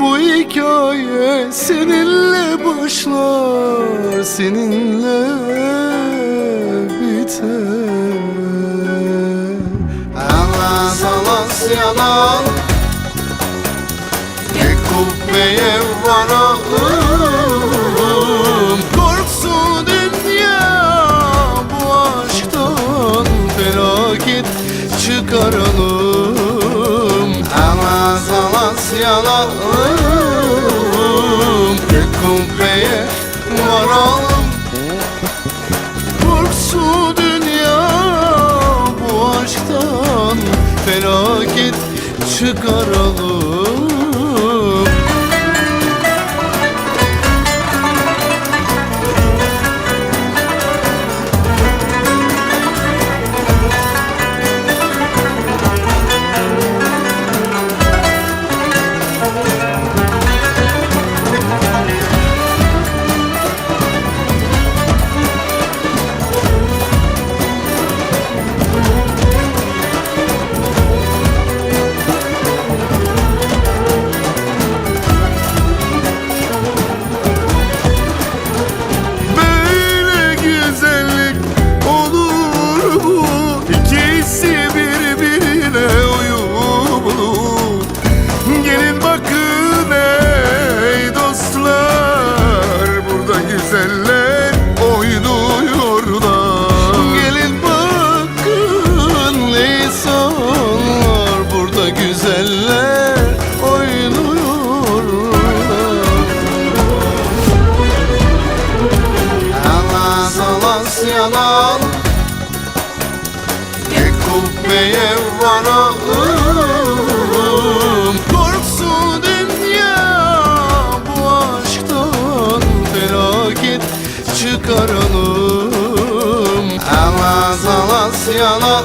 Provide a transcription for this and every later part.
Bu hikaye seninle başlar Seninle biter. Alas alas yalan Bir kubbeye varalım. Korksun dünya bu aşktan Felaket çıkaralım. Yalan çıkaralım kubbeye varalım Korksun dünya bu aşktan Felaket çıkaralım. Alas alas yalan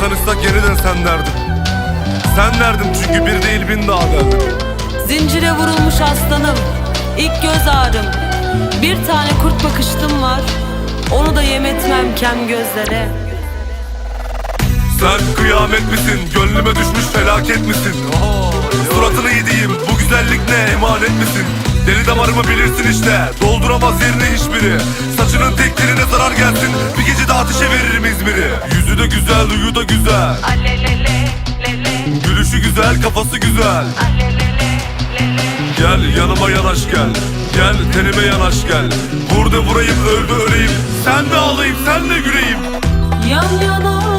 tanışsak yeniden sen derdim Sen derdim çünkü bir değil bin daha derdim Zincire vurulmuş aslanım ilk göz ağrım Bir tane kurt bakıştım var Onu da yem etmem kem gözlere Sen kıyamet misin? Gönlüme düşmüş felaket misin? Suratını yediğim bu güzellik ne emanet misin? Deli damarımı bilirsin işte. Dolduramaz yerini hiçbiri. Saçının tek teline zarar gelsin. Bir gece de ateşe veririm İzmir'i. Yüzü de güzel, huyu da güzel. Gülüşü güzel, kafası güzel. Gel yanıma yanaş gel. Gel tenime yanaş gel. Burada vurayım öldü öleyim. Sen de ağlayayım sen de güleyim. Yan yana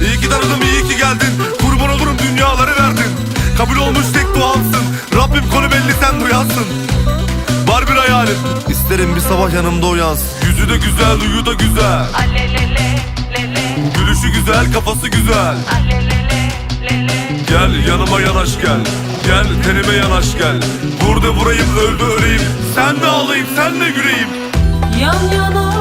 İyi ki tanıdım, iyi ki geldin. Kurban olurum dünyaları verdin. Kabul olmuş tek duamsın Rabbim konu belli sen duyansın. Var bir hayalim. İsterim bir sabah yanımda uyansın Yüzü de güzel, huyu da güzel. Gülüşü güzel, kafası güzel. Gel yanıma yanaş gel. Gel tenime yanaş gel. Burada vurayım öldü öleyim. Sen de ağlayayım sen de güleyim. Yan yana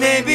Ne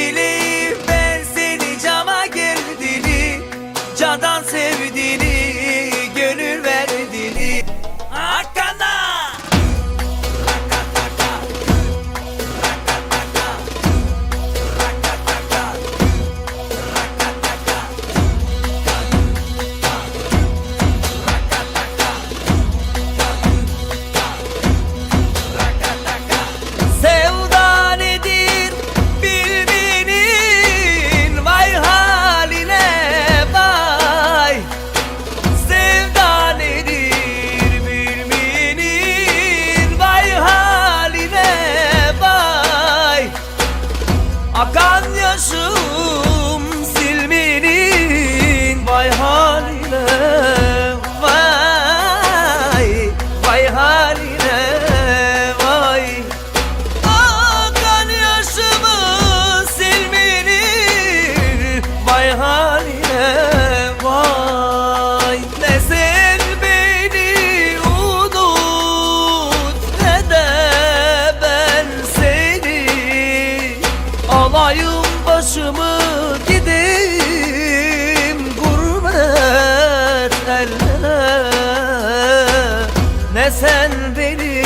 sen beni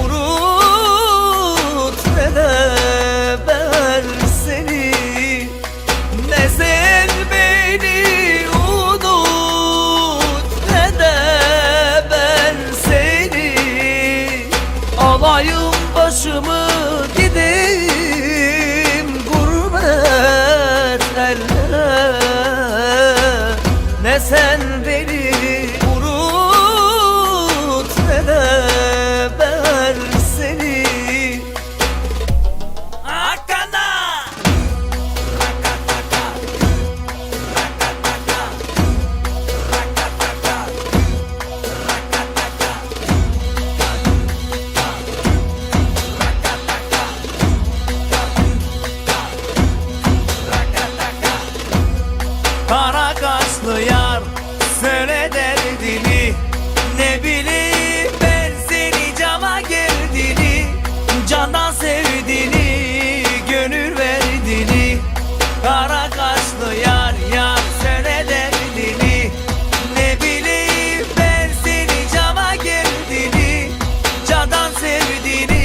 Unut ve de ben seni. Ne sen beni unut ve de ben seni. Alayım başımı gideyim gurbet ellere. Ne sen sevdiğini